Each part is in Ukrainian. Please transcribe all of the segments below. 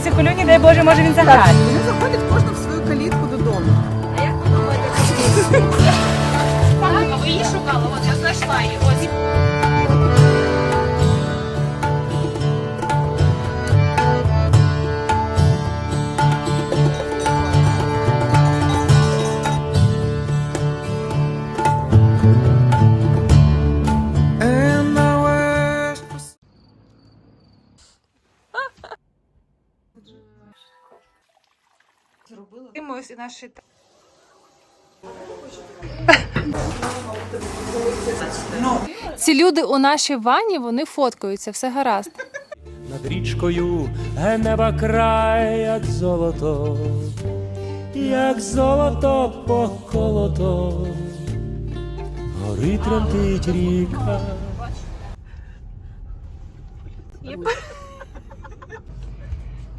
в колюні, дай Боже, може він заграє. Ось і наші Ці люди у нашій ванні вони фоткаються, все гаразд. Над річкою генева край, як золото, як золото поколото, горить тремтить ріка.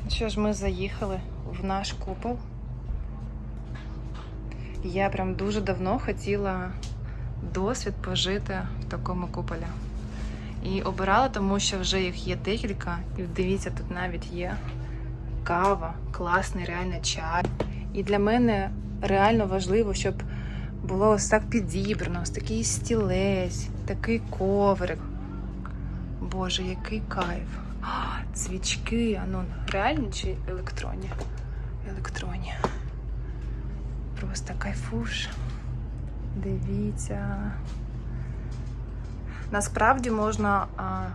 Що ж, ми заїхали в наш купол. Я прям дуже давно хотіла досвід пожити в такому куполі. І обирала, тому що вже їх є декілька. І дивіться, тут навіть є кава, класний реально чай. І для мене реально важливо, щоб було ось так підібрано, ось такий стілець, такий коврик. Боже, який кайф. А, Цвічки, а ну реальні чи електронні? Електронні. Просто кайфуш. Дивіться. Насправді можна а,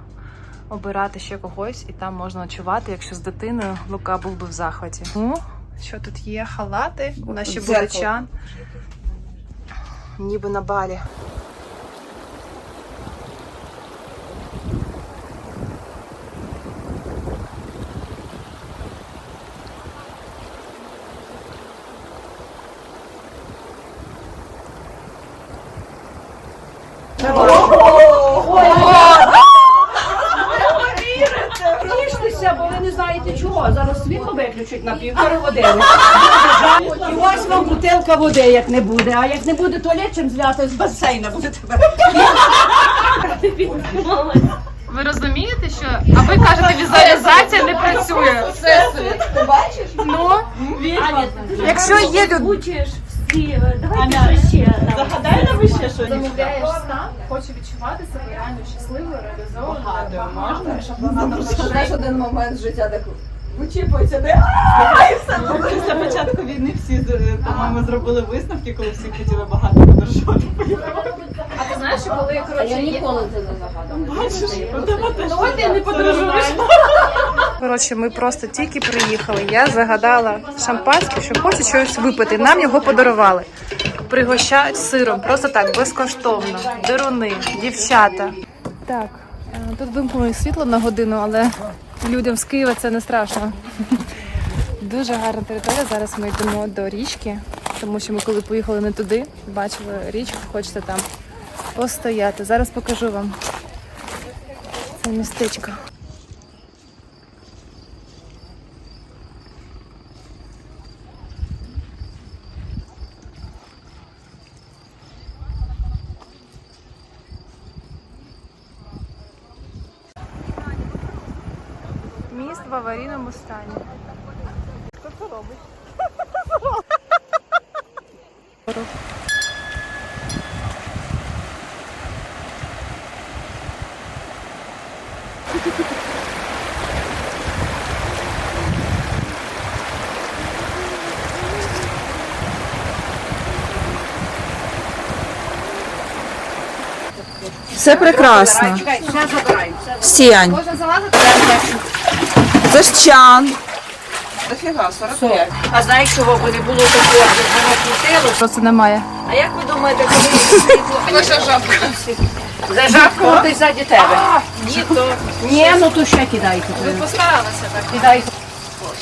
обирати ще когось, і там можна ночувати, якщо з дитиною Лука був би в захваті. Ну, що тут є? Халати, у нас ще чан. Ніби на балі. Тіштеся, бо ви не знаєте чого. Зараз світло виключать на півтори години. І ось вам води, як не буде. А як не буде туалет, чим зляти з басейна будете Ви розумієте, що а ви кажете, візуалізація не працює. Ти бачиш? Ну, Якщо є люд... Учиш всі. Давайте ще. Загадай нам ще щось. замовляєш стан, хочу відчувати себе реально щасливою, реалізованою. Знаєш, один момент життя так вичіпується, де Після початку війни всі по-моєму зробили висновки, коли всі хотіли багато подорожувати. А ти знаєш, що коли коротше є... ніколи це не загадала. Бачиш, у тебе теж Давай ти не подорожуєш. Коротше, ми просто тільки приїхали. Я загадала шампанське, що хочу щось випити. Нам його подарували. Пригощають сиром, просто так, безкоштовно. Деруни, дівчата. Так, е, тут вимкнули світло на годину, але людям з Києва це не страшно. Дуже гарна територія. Зараз ми йдемо до річки, тому що ми коли поїхали не туди, бачили річку, хочете там постояти. Зараз покажу вам це містечко. Міст в аварійному стані. Що це робить? Все прекрасно. Чекай, все забирай. Сіянь. Можна залазити? Це ж чан. Дофіга, 45. А знаєш, чого б не було такого, як воно крутило? Просто немає. А як ви думаєте, коли світло? Жабка. За жабку ти ззаді тебе. Ні, то Ні, ну то ще кидайте. ви постаралися так. Кидайте.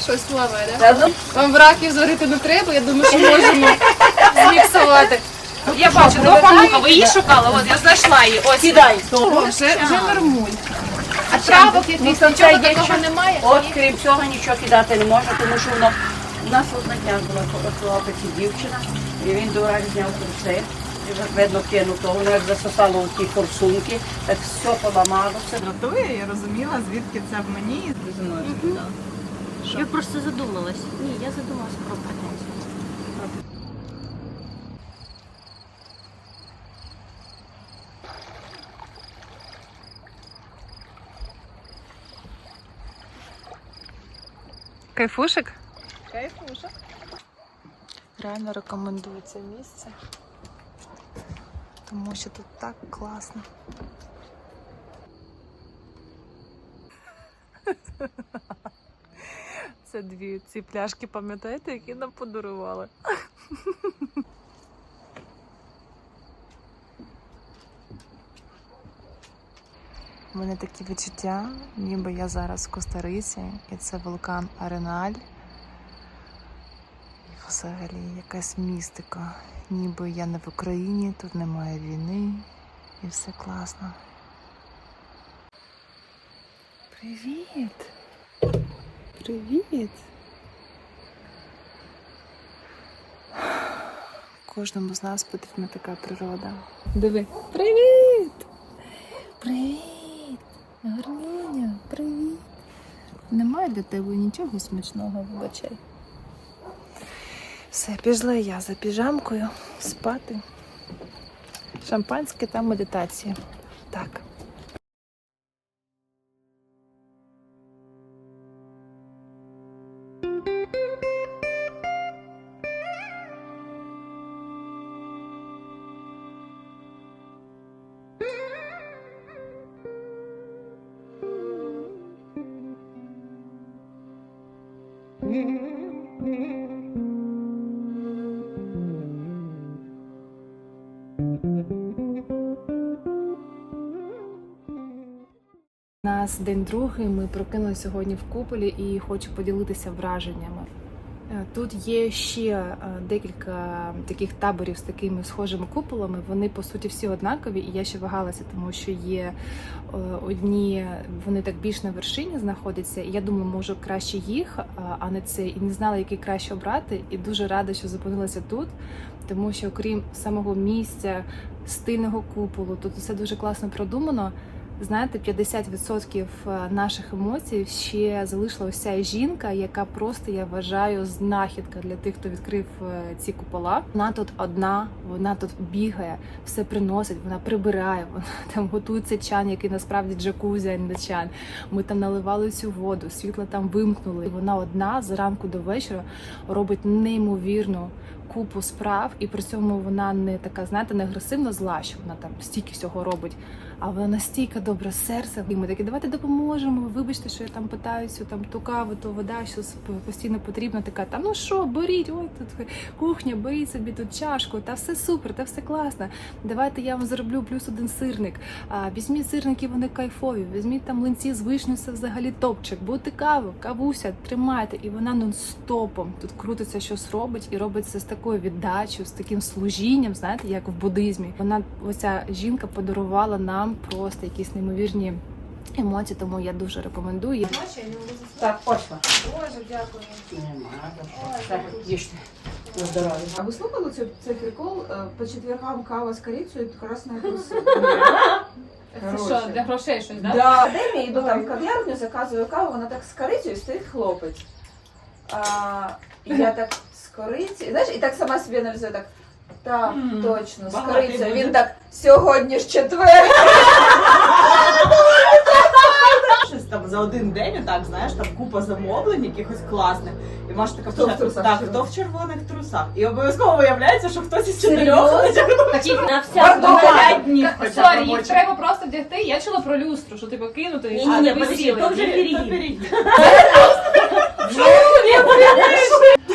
Щось плаває, Та ну, Вам раків зварити не треба, я думаю, що можемо зміксувати. Я бачу, до памука, ви її шукали? От я знайшла її. Ось. Кидай. Вже, вже нормуль. А травок якихось нічого такого немає? От крім цього нічого кидати не можна, тому що воно у нас одна була хлопець і дівчина, і він дурак зняв труси. Видно кинув того, воно як засосало у ті форсунки, так все поламалося. Дратує, я розуміла, звідки це в мені зі мною. Я просто задумалась. Ні, я задумалась про претензію. Кайфушик? Кайфушик. Реально рекомендую це місце, тому що тут так класно. Це дві ці пляшки, пам'ятаєте, які нам подарували. У мене такі відчуття, ніби я зараз в Коста-Риці, і це вулкан Ареналь. І взагалі якась містика. Ніби я не в Україні, тут немає війни і все класно. Привіт! Привіт! Кожному з нас потрібна така природа. Диви. Привіт! Гарнюня, привіт! Для тебе нічого смачного, вибачай. Все, пішла я за піжамкою спати. Шампанське та медитація. Так. Нас день другий. Ми прокинулися сьогодні в куполі і хочу поділитися враженнями. Е, Тут є ще е, декілька таких таборів з такими схожими куполами. Вони по суті всі однакові, і я ще вагалася, тому що є е, одні, вони так більш на вершині знаходяться. І я думаю, може краще їх, а не це. І не знала, який краще обрати. І дуже рада, що зупинилася тут, тому що окрім самого місця, стильного куполу, тут все дуже класно продумано. Знаєте, 50% наших емоцій ще залишила ось ця жінка, яка просто я вважаю знахідка для тих, хто відкрив е, ці купола. Вона тут одна, вона тут бігає, все приносить, вона прибирає, вона там готується чан, який насправді джакузі, а не чан. Ми там наливали цю воду, світло там вимкнули. І вона одна з ранку до вечора робить неймовірну купу справ, і при цьому вона не така, знаєте, не агресивно зла, що вона там стільки всього робить. А вона настільки добре серце. І ми такі, давайте допоможемо. Вибачте, що я там питаюся, там ту каву, то вода, що постійно потрібна. Така, та ну що, беріть, ой, тут кухня, беріть собі тут чашку, та все супер, та все класно. Давайте я вам зроблю плюс один сирник. А, візьміть сирники, вони кайфові. Візьміть там млинці з вишнею, це взагалі топчик. Будьте каву, кавуся, тримайте. І вона нон-стопом тут крутиться, щось робить, і робить це з такою віддачею, з таким служінням, знаєте, як в буддизмі. Вона, оця жінка, подарувала нам просто якісь неймовірні емоції, тому я дуже рекомендую. Так, пошла. Боже, дякую. Нема, їжте. На здоров'я. А ви слухали цей, цей прикол? Е, По четвергам кава з корицею і красна. Це що, для грошей щось, так? Да, в академії йду там в кав'ярню, заказую каву, вона так з корицею стоїть хлопець. А, і я так з корицею, знаєш, і так сама собі аналізую, так, так, точно, з Багатий корицею. буде. Він так, сьогодні ж четвер. Щось там за один день, так, знаєш, там купа замовлень якихось класних. І можеш така Хто в трусах так, червоних? хто в червоних трусах. І обов'язково виявляється, що хтось із чотирьох На вся Пардон. на дома. п'ять днів хоча б Сорі, їх робочих. треба просто вдягти. Я чула про люстру, що типу кинути і Ні-ні-ні, вони подожди, висіли. то вже Це перегін.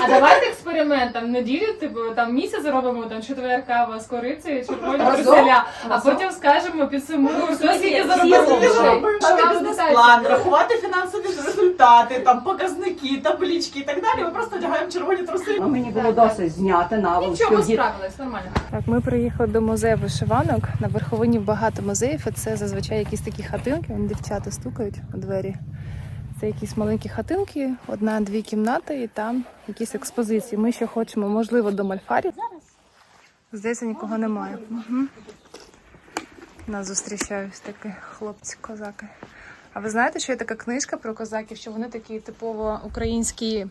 А давайте експеримент там неділю, типу там місяць зробимо там четвер кава з корицею, червоні Разом? а потім скажемо підсумуємо, хто скільки заробив грошей. Що бізнес-план, рахувати фінансові результати, там показники, таблички і так далі. Ми просто одягаємо червоні труси. А мені було досить зняти наволочки. Нічого, справились, нормально. Так, ми приїхали до музею вишиванок. На верховині багато музеїв, і це зазвичай якісь такі хатинки. Вон дівчата стукають у двері. Це якісь маленькі хатинки, одна-дві кімнати, і там якісь експозиції. Ми ще хочемо, можливо, до Мальфарів. Здається, нікого немає. Угу. Нас зустрічають такі хлопці-козаки. А ви знаєте, що є така книжка про козаків, що вони такі типово українські,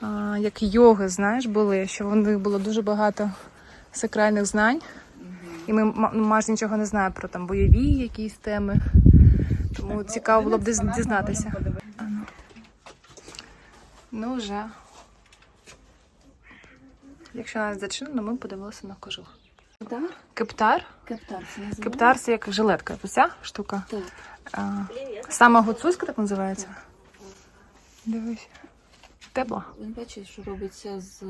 а, як йоги, знаєш, були, що в них було дуже багато сакральних знань. І ми ну, майже нічого не знаємо про там бойові якісь теми. Тому цікаво було б дізнатися. Ну. Вже. Якщо нас зачинено, ми подивилися на кожух. Кептар? Кептар? Кептар це називається. Кептар це як жилетка, ця штука. Так. А, сама гуцульська так називається. Дивись. Тепла. Він бачить, що робиться з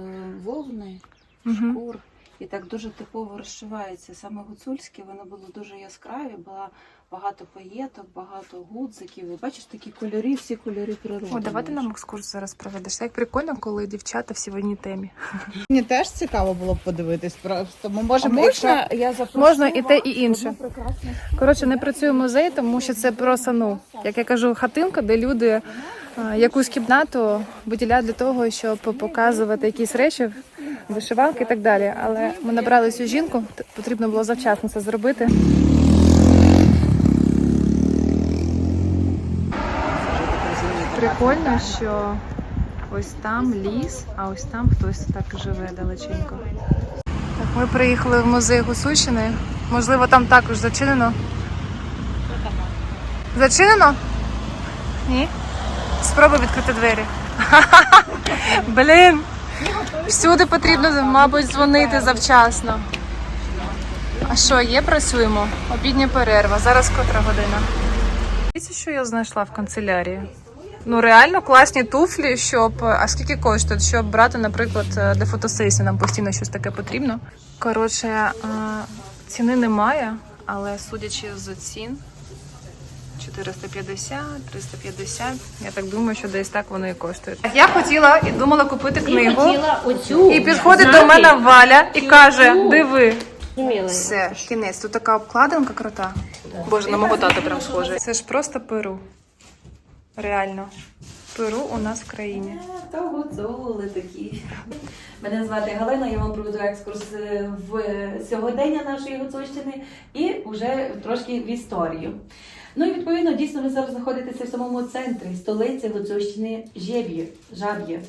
вовни, Угу. шкур. І так дуже типово розшивається. Саме гуцульське, воно було дуже яскраві, було багато паєток, багато гудзиків. І бачиш такі кольори, всі кольори природи. О, давай ти нам екскурс зараз проведеш. Як прикольно, коли дівчата всі в одній темі. Мені теж цікаво було б подивитись. Просто ми А можемо, можна я Можна і те, і інше. Коротше, не працює музей, тому що це просто, ну, як я кажу, хатинка, де люди якусь кімнату виділяють для того, щоб показувати якісь речі, вишиванки і так далі. Але ми набрали цю жінку, потрібно було завчасно це зробити. Прикольно, що ось там ліс, а ось там хтось так живе далеченько. Так, ми приїхали в музей Гусульщини. Можливо, там також зачинено. Зачинено? Ні? Спробуй відкрити двері. Блін! Всюди потрібно, мабуть, дзвонити завчасно. А що, є, працюємо? Обідня перерва. Зараз котра година. Дивіться, що я знайшла в канцелярії. Ну, реально класні туфлі, щоб. А скільки коштують? Щоб брати, наприклад, для фотосесії нам постійно щось таке потрібно. Коротше, е, ціни немає, але судячи з цін, 450, 350. Я так думаю, що десь так воно і коштує. Я хотіла і думала купити книгу. І підходить до мене Валя і каже: диви. Все, кінець. Тут така обкладинка крута. Боже, на мого тата прям схоже. Це ж просто перу. Реально. Перу у нас в країні. Та гуцули такі. Мене звати Галина, я вам проведу екскурс е, в сьогодення нашої гуцульщини і вже трошки в історію. Ну і відповідно, дійсно, ви зараз знаходитеся в самому центрі столиці Гуцульщини Жеб'є, Жаб'є.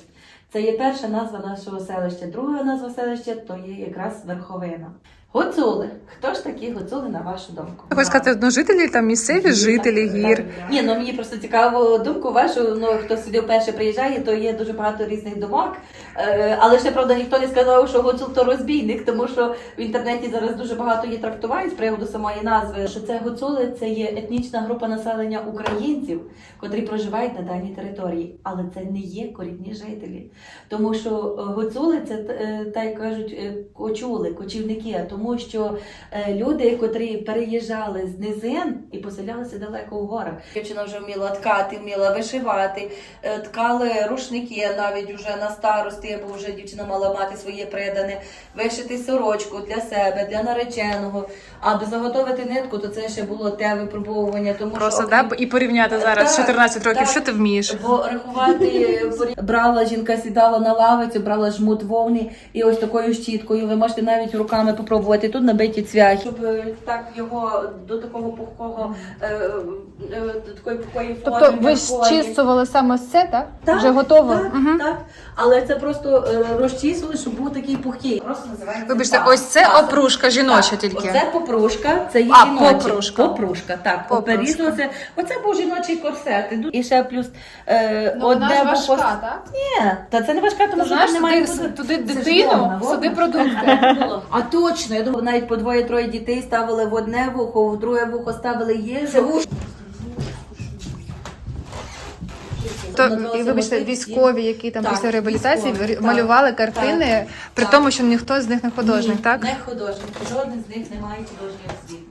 Це є перша назва нашого селища. Друга назва селища то є якраз Верховина. Гуцули. Хто ж такі гуцули, на вашу думку? Хочу сказати, ну жителі там місцеві жителі гір. Ні, ну мені просто цікаво думку вашу. Ну хто сюди вперше приїжджає, то є дуже багато різних думок. Е, але ще правда ніхто не сказав, що гуцул то розбійник, тому що в інтернеті зараз дуже багато є трактувань з приводу самої назви. Що це гуцули це є етнічна група населення українців, котрі проживають на даній території, але це не є корінні жителі. Тому що е, гуцули це е, так кажуть кочули, кочівники, тому що е, люди, котрі переїжджали з низин і поселялися далеко у горах. Дівчина вже вміла ткати, вміла вишивати, е, ткали рушники навіть уже на старості, бо вже дівчина мала мати своє придане, вишити сорочку для себе, для нареченого. Аби заготовити нитку, то це ще було те випробовування. Тому Просто що да, і порівняти зараз Так, 14 років, так. що ти вмієш? Бо рахувати брала жінка, сідала на лавицю, брала жмут вовни і ось такою щіткою. Ви можете навіть руками попробувати тут набиті цвяхи. Щоб е, так його до такого пухкого е, е, до такої пухкої форми. Тобто ви щісували саме це, так? Так, Вже готово? Так, Мгм. так. Але це просто е, розчісували, щоб був такий пухкий. Просто називається Вибачте, пас. ось це Пас. опрушка жіноча Так, тільки. Оце попрушка, це є А, жіноча. попрушка. Попрушка, так. Попрушка. Порізалося. Оце був жіночий корсет. І ще плюс е, Ну, вона ж важка, вухо- так? Ні, та це не важка, тому що там немає туди, туди дитину, сюди продукти. А точно, я думаю, навіть по двоє-троє дітей ставили в одне вухо, в друге вухо ставили їжу. То, і вибачте, військові, які там Так, після реабілітації військові, так. малювали картини, при так. тому, що ніхто з них не художник, Ні, так? Не художник. Жоден з них не має художньої освіти.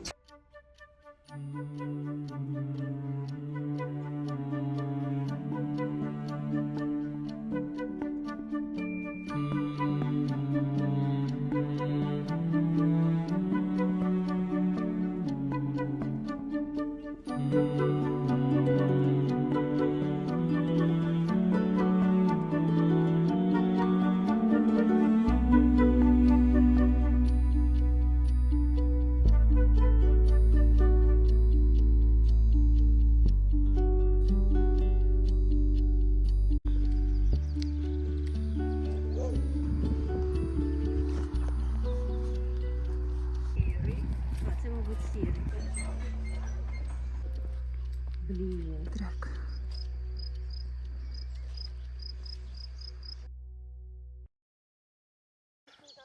Блин. Тряпка.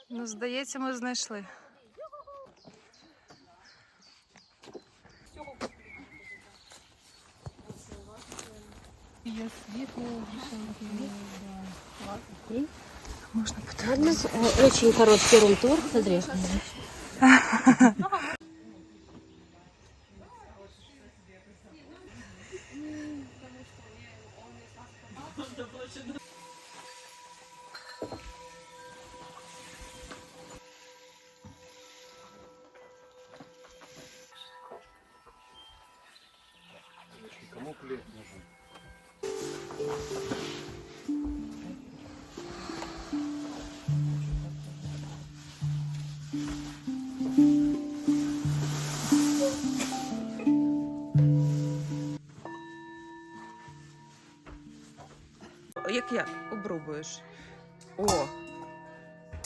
Ну, здається, ми знайшли. Я світло вже Можна потрапити. Очень хороший тур, смотри. Як я обробуєш? О!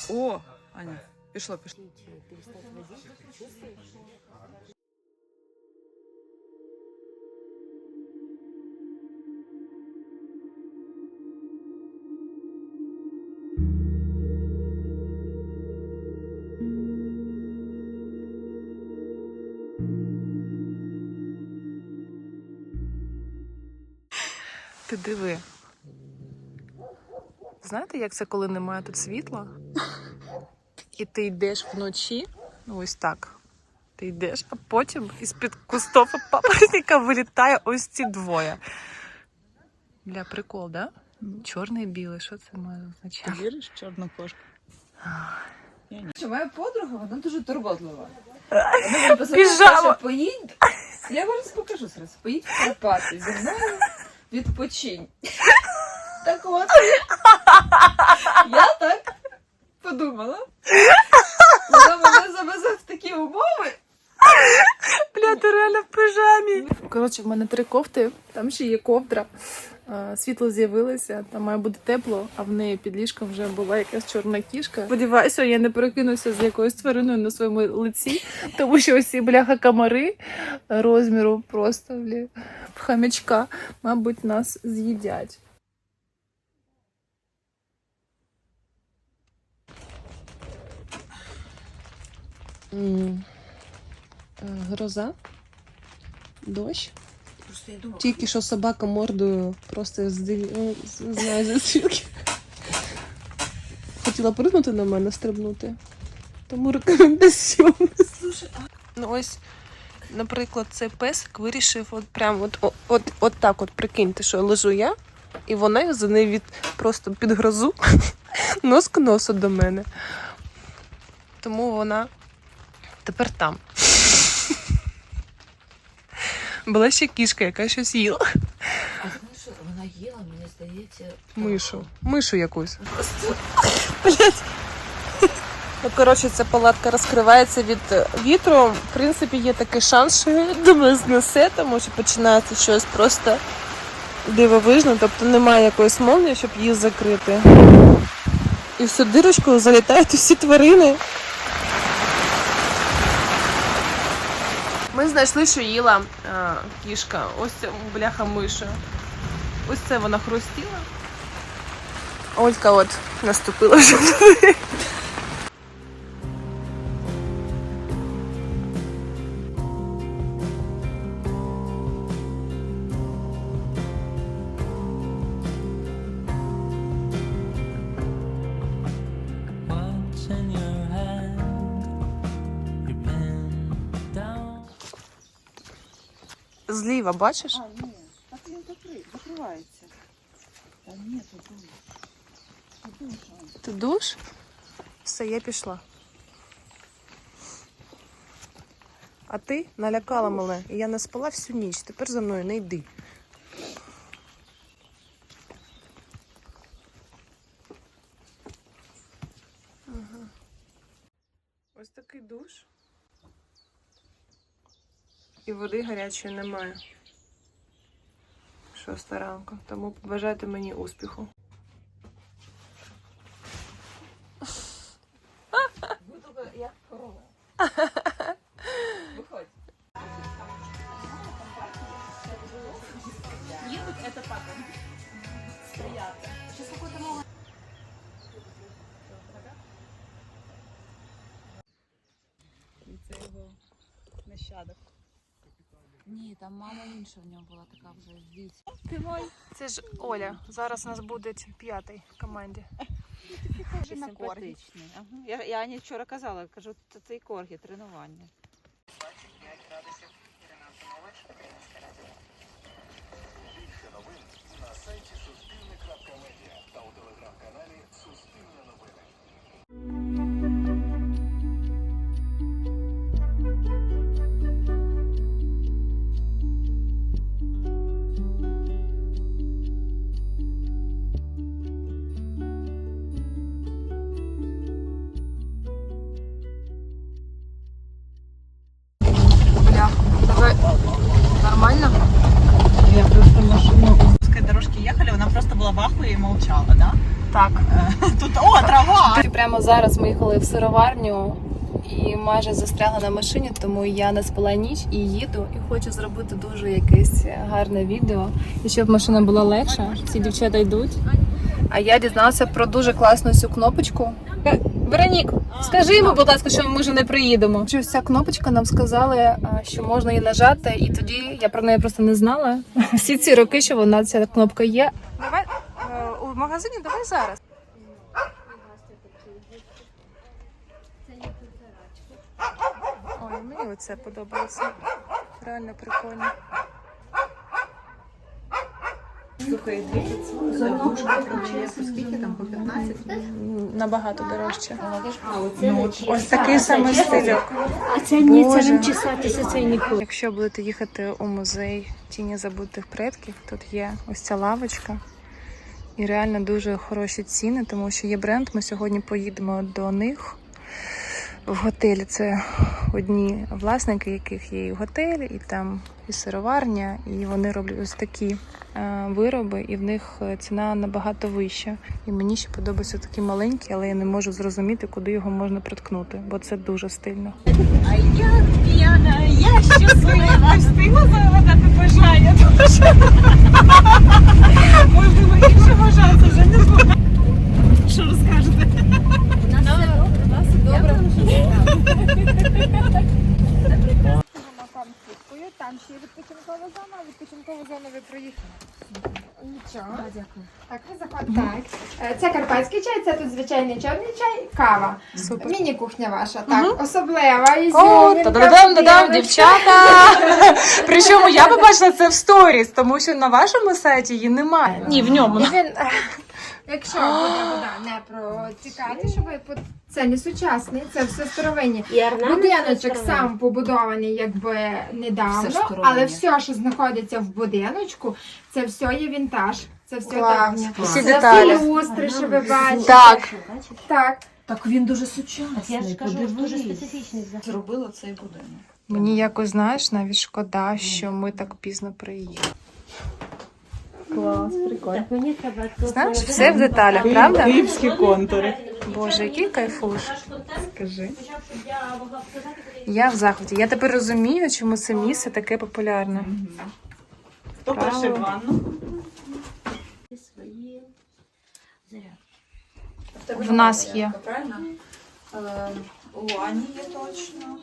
О! Аня, пішло, пішло. Диви. Знаєте, як це, коли немає тут світла? І ти йдеш вночі, ну ось так. Ти йдеш, а потім із-під кустов папоротника вилітає ось ці двоє. Бля, прикол, да? Чорний і білий, що це має означати? Ти Віриш, чорна кошка? Що моя подруга, вона дуже турботлива. Вона мені посадила, Піжама. поїдь. Я вам зараз покажу зараз. Поїдь в Карпати зі мною відпочинь. Так от. Я так подумала. Вона мене завезе в такі умови. Бля, ти реально в пижамі. Коротше, в мене три кофти, там ще є ковдра. Світло з'явилося, там має бути тепло, а в неї під ліжком вже була якась чорна кішка. Сподіваюся, я не перекинуся з якоюсь твариною на своєму лиці, тому що ось ці бляха комари розміру просто бля, хамячка, мабуть, нас з'їдять. Гроза, дощ. Тільки що собака мордою просто здиві... ну, не за звідки. Хотіла пригнути на мене, стрибнути. Тому рекомендаціон. Ну ось, наприклад, цей песик вирішив от прям от, от, от, от так от прикиньте, що лежу я, і вона за неї від просто під грозу нос к носу до мене. Тому вона тепер там. Була ще кішка, яка щось їла. А знаєш, що вона їла, мені здається. Мишу. Мишу якусь. Блять. Ну, коротше, ця палатка розкривається від е, вітру. В принципі, є такий шанс, що її до знесе, тому що починається щось просто дивовижне, тобто немає якоїсь молнії, щоб її закрити. І в цю дирочку залітають усі тварини. Ми знайшли, що їла а, кішка. Ось бляха миша. Ось це вона хрустіла. Олька от наступила вже. Зліва, бачиш? А, ні. Так він закривається. Та ні, тут Ти душ? Все, я пішла. А ти налякала мене, і я не спала всю ніч. Тепер за мною не йди. Ага. Ось такий душ. І води гарячої немає. Шоста ранку. Тому побажайте мені успіху. як корова. Виходь. Так. Стояти. Щас какой-то це його нащадок. Ні, там мама інша в нього була така вже віць. Це ж Оля. Зараз у нас буде п'ятий в команді. на коргі. Я, я Ані вчора казала, кажу, це цей коргі, тренування. Зараз ми їхали в сироварню і майже застрягли на машині, тому я не спала ніч і їду, і хочу зробити дуже якесь гарне відео. І щоб машина була легша, всі дівчата йдуть. А я дізналася про дуже класну цю кнопочку. Е, Веронік, скажи йому, будь ласка, що ми вже не приїдемо. Що ця кнопочка нам сказали, що можна її нажати, і тоді я про неї просто не знала. Всі ці роки, що вона ця кнопка є. Давай е, у магазині, давай зараз. Ой, мені оце подобається. Реально прикольно. Слухай, скільки там, по 15? Набагато дорожче. Ну, Ось такий самий стильок. А це ні, це ним чесатися, це хочу. Якщо будете їхати у музей тіні забутих предків, тут є ось ця лавочка. І реально дуже хороші ціни, тому що є бренд. Ми сьогодні поїдемо до них в готелі. Це одні власники, яких є і готель, і там і сироварня, і вони роблять ось такі е, вироби, і в них е, ціна набагато вища. І мені ще подобаються такі маленькі, але я не можу зрозуміти, куди його можна приткнути, бо це дуже стильно. А я п'яна, я щаслива, встигла загадати бажання. Можливо, інше бажання, вже не знаю. Що розкажете? Там ще є відпочинкова зона, відпочинкову зону ви проїхали. Нічого. Так, ви заходите. Так. Це карпатський чай, це тут звичайний чорний чай, кава. Супер. Міні-кухня ваша, так. Особлива, О, ізюмінка, та-дам-дам, дам дівчата! Причому я побачила це в сторіс, тому що на вашому сайті її немає. Ні, в ньому. І він, е, якщо буде вода не протікати, щоб ви по- це не сучасний, це все старовинні. І орнамент Будиночок сам побудований якби недавно, Все але все, що знаходиться в будиночку, це все є вінтаж. Це все Клас. давнє. Всі Це деталі. всі люстри, що ви бачите. Так. Так. Так він дуже сучасний. Я ж кажу, дуже специфічний захід. Зробила цей будинок. Мені якось, знаєш, навіть шкода, що ми так пізно приїхали. Клас, прикольно. Так, мені треба... тут Знаєш, все в деталях, правда? Київські контури. Боже, який кайфуш. Скажи. Я в захваті. Я тепер розумію, чому це місце таке популярне. Хто перший в ванну? свої. В нас є. Е, У Ані є точно.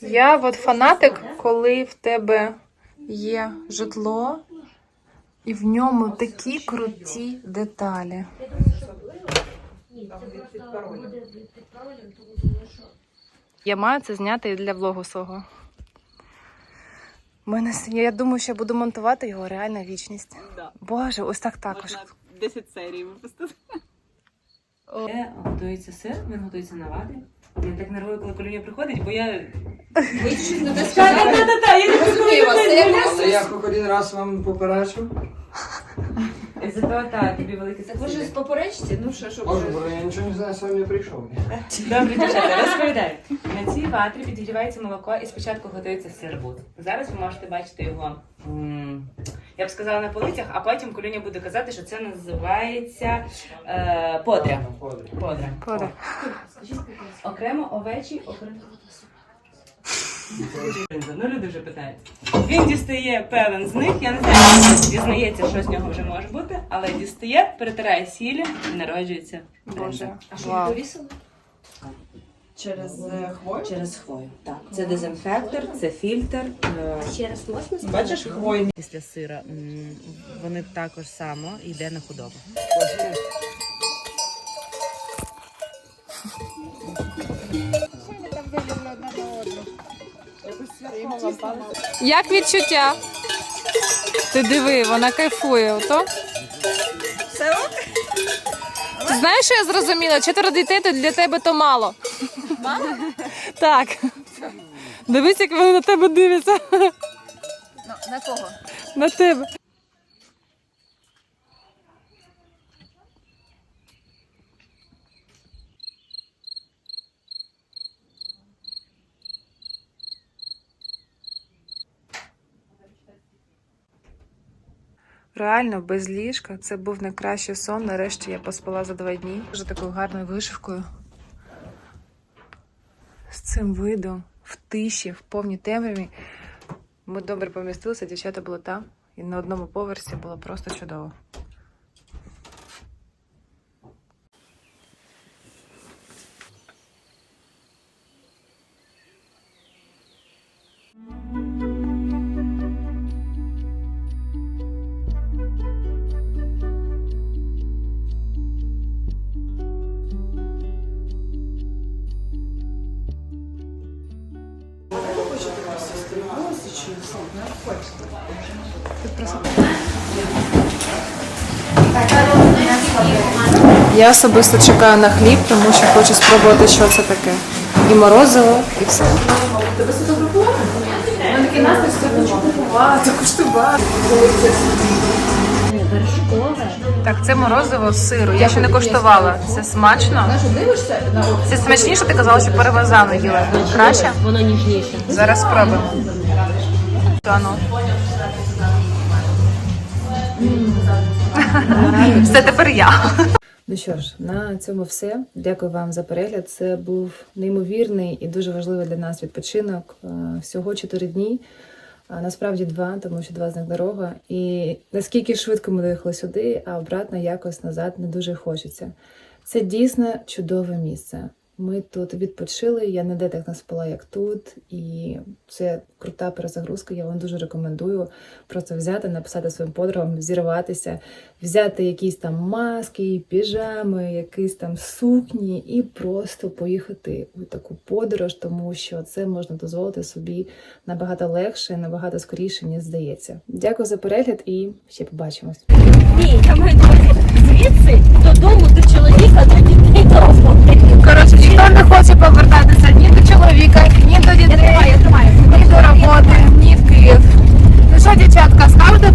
Я от фанатик, коли в тебе є житло, і в ньому такі круті деталі. Ні, це просто буде під паролем, тому що... Я маю це зняти і для влогу свого. Мене, я думаю, що я буду монтувати його реальна вічність. Да. Боже, ось так також. Можна 10 серій випустити. Це готується сир, він готується на ватрі. Я так нервую, коли Колюня приходить, бо я. Та-та-та, я не розумію я один раз вам попереджу. Зато так, тобі велике Ви ж з спасибі. поперечці, ну що, що Боже, бо я нічого не знаю, сам не прийшов. Добре, дівчата, розповідаю. На цій ватрі підігрівається молоко і спочатку готується сирбут. Зараз ви можете бачити його. м, Я б сказала на полицях, а потім Колюня буде казати, що це називається е, подря. Подра. Кода. Окремо овечі, окремо. Ну, люди вже питають. Він дістає певен з них, я не знаю, дізнається, що з нього вже може бути, але дістає, перетирає сілі і народжується. Боже. а бренда. Вау. Через е, хвою? Через хвою. Так, це дезінфектор, це фільтр. е, Ще раз можна Бачиш хвойні? Після сира м, вони також само йде на худобу. Як відчуття? Ти диви, вона кайфує, ото? Ти знаєш, що я зрозуміла? Четверо дітей то для тебе то мало. Мало? Так. Дивись, як вони на тебе дивляться. На кого? На тебе. Реально, без ліжка це був найкращий сон. Нарешті я поспала за два дні. Вже такою гарною вишивкою. З цим видом, в тиші, в повній темряві. Ми добре помістилися, дівчата були там, і на одному поверсі було просто чудово. Я особисто чекаю на хліб, тому що хочу спробувати, що це таке. І морозиво, і все. Тебе сфотографували? У мене такий настрій, хочу купувати, куштувати. Так, це морозиво з сиру. Я ще не коштувала. Це смачно. Це смачніше, ти казала, що пармезану їла. Краще? Воно ніжніше. Зараз спробуємо. Ну. Все тепер я. Ну що ж, на цьому все. Дякую вам за перегляд. Це був неймовірний і дуже важливий для нас відпочинок. Е, Всього 4 дні. Насправді два, тому що два з них дорога. І наскільки швидко ми доїхали сюди, а обратно якось назад не дуже хочеться. Це дійсно чудове місце. Ми тут відпочили, я ніде так не спала, як тут, і це крута перезагрузка. Я вам дуже рекомендую просто взяти, написати своїм подругам, зірватися, взяти якісь там маски, піжами, якісь там сукні, і просто поїхати у таку подорож, тому що це можна дозволити собі набагато легше, набагато скоріше, ніж здається. Дякую за перегляд і ще побачимось. Ні, я маю звідси додому до чоловіка, до дітей додому. Коротше, ніхто не хоче повертатися ні до чоловіка, ні до дітей, ні до роботи, ні в Київ. Ну що, дівчатка, скажете